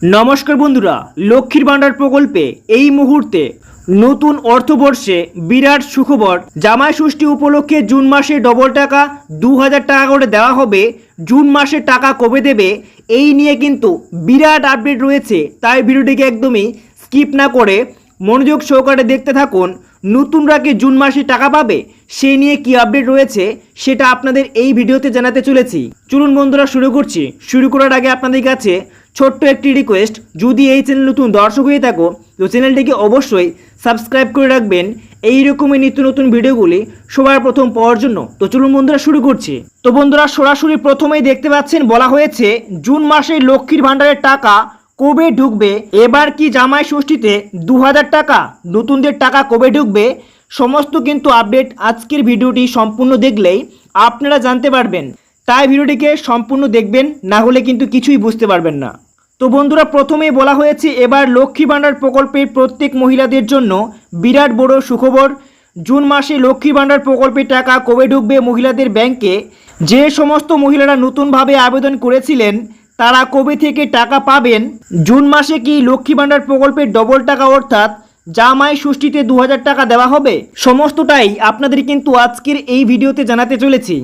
নমস্কার বন্ধুরা, লক্ষ্মীর ভাণ্ডার প্রকল্পে এই মুহূর্তে নতুন অর্থবর্ষে বিরাট সুখবর। জামাই ষষ্ঠী উপলক্ষে জুন মাসে ডবল টাকা দু হাজার টাকা করে দেওয়া হবে। জুন মাসে টাকা কবে দেবে, এই নিয়ে কিন্তু বিরাট আপডেট রয়েছে। তাই ভিডিওটিকে একদমই স্কিপ না করে মনোযোগ সহকারে দেখতে থাকুন। নতুনরা কি জুন মাসে টাকা পাবে সেই নিয়ে কি আপডেট রয়েছে, সেটা আপনাদের এই ভিডিওতে জানাতে চলেছি। চলুন বন্ধুরা, শুরু করছি। শুরু করার আগে আপনাদের কাছে ছোট্ট একটি রিকোয়েস্ট যদি এই চ্যানেল নতুন দর্শক হয়ে থাকো, তো চ্যানেলটিকে অবশ্যই সাবস্ক্রাইব করে রাখবেন। এই রকমই নিত্য নতুন ভিডিওগুলি সবার প্রথম পাওয়ার জন্য। তো চলুন বন্ধুরা, শুরু করছি। তো বন্ধুরা, সরাসরি প্রথমেই দেখতে পাচ্ছেন, বলা হয়েছে, জুন মাসে লক্ষ্মীর ভাণ্ডারের টাকা কবে ঢুকবে? এবার কি জামাই ষষ্ঠীতে দু হাজার টাকা, নতুনদের টাকা কবে ঢুকবে? সমস্ত কিন্তু আপডেট আজকের ভিডিওটি সম্পূর্ণ দেখলেই আপনারা জানতে পারবেন। তাই ভিডিওটিকে সম্পূর্ণ দেখবেন, না হলে কিন্তু কিছুই বুঝতে পারবেন না। তো বন্ধুরা, প্রথমেই বলা হয়েছে, এবার লক্ষ্মী ভাণ্ডার প্রকল্পের প্রত্যেক মহিলাদের জন্য বিরাট বড় সুখবর। জুন মাসে লক্ষ্মী ভাণ্ডার প্রকল্পের টাকা কবে ঢুকবে মহিলাদের ব্যাংকে? যে সমস্ত মহিলারা নতুনভাবে আবেদন করেছিলেন, তারা কবে থেকে টাকা পাবেন? জুন মাসে কি লক্ষ্মী ভাণ্ডার প্রকল্পের ডবল টাকা অর্থাৎ জামাই ষষ্ঠীতে দু হাজার টাকা দেওয়া হবে? সমস্তটাই আপনাদের কিন্তু আজকের এই ভিডিওতে জানাতে চলেছি।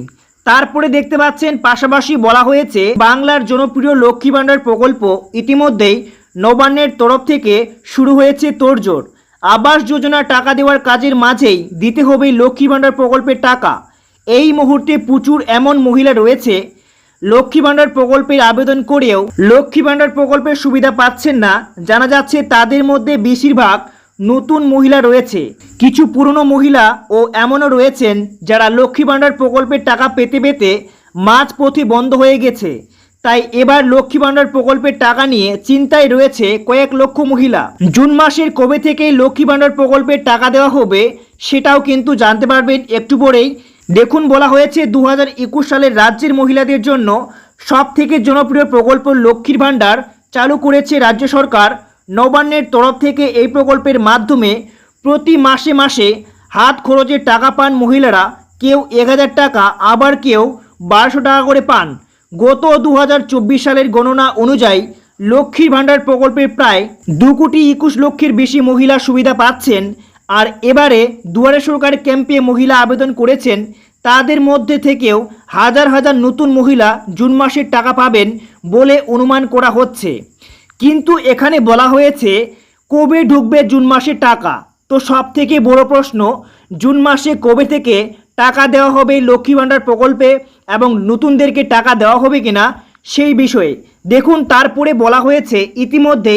তারপরে দেখতে পাচ্ছেন পাশাপাশি বলা হয়েছে বাংলার জনপ্রিয় লক্ষ্মী ভাণ্ডার প্রকল্প ইতিমধ্যেই নবান্নের তরফ থেকে শুরু হয়েছে তোড়জোড়। আবাস যোজনা টাকা দেওয়ার কাজের মাঝেই দিতে হবে লক্ষ্মী ভাণ্ডার প্রকল্পের টাকা। এই মুহূর্তে প্রচুর এমন মহিলা রয়েছে। লক্ষ্মী ভাণ্ডার প্রকল্পের আবেদন করেও লক্ষ্মী ভাণ্ডার প্রকল্পের সুবিধা পাচ্ছেন না। জানা যাচ্ছে তাদের মধ্যে বেশিরভাগ নতুন মহিলা রয়েছে। কিছু পুরনো মহিলা ও এমনও রয়েছেন যারা লক্ষ্মী ভাণ্ডার প্রকল্পের টাকা পেতে পেতে মাঝপথে বন্ধ হয়ে গেছে। তাই এবার লক্ষ্মী ভাণ্ডার প্রকল্পের টাকা নিয়ে চিন্তায় রয়েছে কয়েক লক্ষ মহিলা। জুন মাসের কবে থেকে লক্ষ্মী ভাণ্ডার প্রকল্পের টাকা দেওয়া হবে সেটাও কিন্তু জানতে পারবেন একটু পরেই। দেখুন, বলা হয়েছে দু হাজার একুশ সালের রাজ্যের মহিলাদের জন্য সব থেকে জনপ্রিয় প্রকল্প লক্ষ্মীর ভাণ্ডার চালু করেছে রাজ্য সরকার। নবান্নের তরফ থেকে এই প্রকল্পের মাধ্যমে প্রতি মাসে মাসে হাত খরচের টাকা পান মহিলারা। কেউ এক হাজার টাকা, আবার কেউ বারোশো টাকা করে পান। গত দু হাজার চব্বিশ সালের গণনা অনুযায়ী লক্ষ্মীর ভাণ্ডার প্রকল্পের প্রায় দু কোটি একুশ লক্ষের বেশি মহিলা সুবিধা পাচ্ছেন। আর এবারে দুয়ারে সরকার ক্যাম্পে মহিলা আবেদন করেছেন। তাদের মধ্যে থেকেও হাজার হাজার নতুন মহিলা জুন মাসের টাকা পাবেন বলে অনুমান করা হচ্ছে। কিন্তু এখানে বলা হয়েছে, কবে ঢুকবে জুন মাসে টাকা? তো সব থেকে বড় প্রশ্ন, জুন মাসে কবে থেকে টাকা দেওয়া হবে লক্ষ্মী ভাণ্ডার প্রকল্পে এবং নতুনদেরকে টাকা দেওয়া হবে কিনা সেই বিষয়ে। দেখুন, তারপরে বলা হয়েছে, ইতিমধ্যে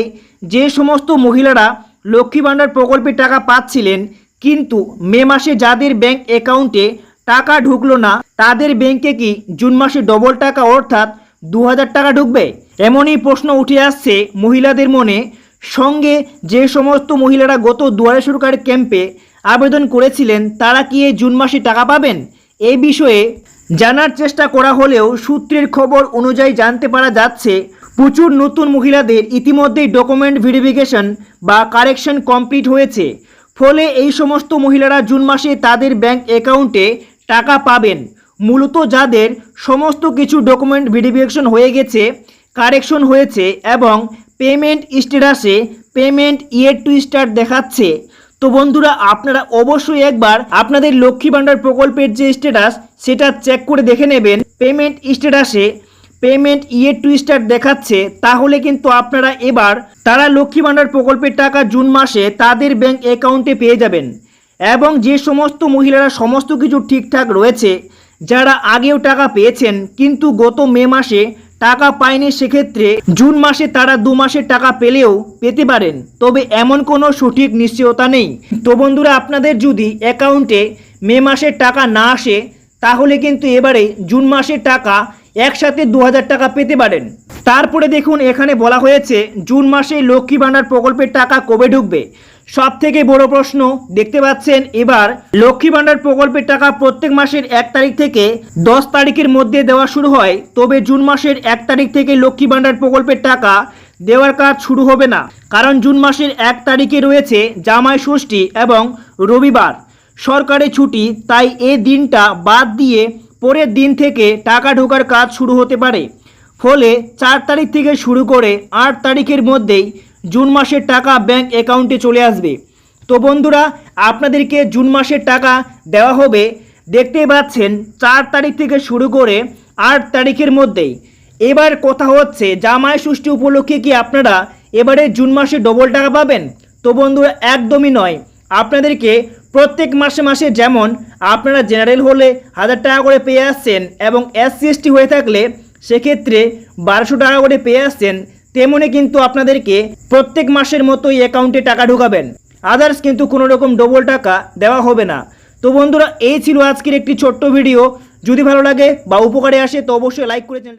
যে সমস্ত মহিলারা লক্ষ্মী ভাণ্ডার প্রকল্পে টাকা পাচ্ছিলেন, কিন্তু মে মাসে যাদের ব্যাংক অ্যাকাউন্টে টাকা ঢুকলো না, তাদের ব্যাংকে কি জুন মাসে ডবল টাকা অর্থাৎ দু হাজার টাকা ঢুকবে। এমনই প্রশ্ন উঠে আসছে মহিলাদের মনে। সঙ্গে যে সমস্ত মহিলারা গত দুয়ারে সরকার ক্যাম্পে আবেদন করেছিলেন, তারা কি এই জুন মাসে টাকা পাবেন? এই বিষয়ে জানার চেষ্টা করা হলেও সূত্রের খবর অনুযায়ী জানতে পারা যাচ্ছে, প্রচুর নতুন মহিলাদের ইতিমধ্যেই ডকুমেন্ট ভেরিফিকেশন বা কারেকশন কমপ্লিট হয়েছে। ফলে এই সমস্ত মহিলারা জুন মাসে তাদের ব্যাংক অ্যাকাউন্টে টাকা পাবেন। মূলত যাদের সমস্ত কিছু ডকুমেন্ট ভেরিফিকেশন হয়ে গেছে, কারেকশন হয়েছে এবং পেমেন্ট স্ট্যাটাসে পেমেন্ট ইয়ার টু স্টার্ট দেখাচ্ছে। তো বন্ধুরা, আপনারা অবশ্যই একবার আপনাদের লক্ষ্মী ভাণ্ডার প্রকল্পের যে স্ট্যাটাস, সেটা চেক করে দেখে নেবেন। পেমেন্ট স্ট্যাটাসে পেমেন্ট ইয়ের টু স্টার্ট দেখাচ্ছে, তাহলে কিন্তু আপনারা এবার তারা লক্ষ্মী ভাণ্ডার প্রকল্পের টাকা জুন মাসে তাদের ব্যাংক অ্যাকাউন্টে পেয়ে যাবেন। এবং যে সমস্ত মহিলারা সমস্ত কিছু ঠিকঠাক রয়েছে যারা আগেও টাকা পেয়েছেন, কিন্তু গত মে মাসে টাকা পায়নি সেক্ষেত্রে জুন মাসে তারা দু মাসের টাকা পেলেও পেতে পারেন। তবে এমন কোনো সঠিক নিশ্চয়তা নেই। তো বন্ধুরা, আপনাদের যদি অ্যাকাউন্টে মে মাসের টাকা না আসে, তাহলে কিন্তু এবারে জুন মাসের টাকা একসাথে দু হাজার টাকা পেতে পারেন। তারপরে দেখুন, এখানে বলা হয়েছে, জুন মাসে লক্ষ্মী ভাণ্ডার প্রকল্পের টাকা কবে ঢুকবে? সব থেকে বড় প্রশ্ন দেখতে পাচ্ছেন এবার লক্ষ্মী ভাণ্ডার প্রকল্পের টাকা প্রত্যেক মাসের এক তারিখ থেকে দশ তারিখের মধ্যে দেওয়া শুরু হয়, তবে জুন মাসের এক তারিখ থেকে লক্ষ্মী ভাণ্ডার প্রকল্পের টাকা দেওয়ার কাজ শুরু হবে না, কারণ জুন মাসের এক তারিখে রয়েছে জামাই ষষ্ঠী এবং রবিবার। সরকারি ছুটি, তাই এ দিনটা বাদ দিয়ে পরের দিন থেকে টাকা ঢোকার কাজ শুরু হতে পারে। ফলে চার তারিখ থেকে শুরু করে আট তারিখের মধ্যেই জুন মাসের টাকা ব্যাংক অ্যাকাউন্টে চলে আসবে। তো বন্ধুরা, আপনাদেরকে জুন মাসের টাকা দেওয়া হবে। দেখতেই পাচ্ছেন, চার তারিখ থেকে শুরু করে আট তারিখের মধ্যেই। এবার কথা হচ্ছে, জামাই ষষ্ঠী উপলক্ষে কি আপনারা এবারে জুন মাসে ডবল টাকা পাবেন? তো বন্ধুরা, একদমই নয়। আপনাদেরকে প্রত্যেক মাসে মাসে যেমন আপনারা জেনারেল হলে হাজার টাকা করে পেয়ে আসছেন এবং এসসি এসটি হয়ে থাকলে, সেক্ষেত্রে বারোশো টাকা করে পেয়ে আসছেন তেমনি কিন্তু আপনাদেরকে প্রত্যেক মাসের মতোই অ্যাকাউন্টে টাকা ঢোকাবেন। আদার্স কিন্তু কোনো রকম ডবল টাকা দেওয়া হবে না। তো বন্ধুরা, এই ছিল আজকের একটি ছোট্ট ভিডিও যদি ভালো লাগে বা উপকারে আসে, তো অবশ্যই লাইক করে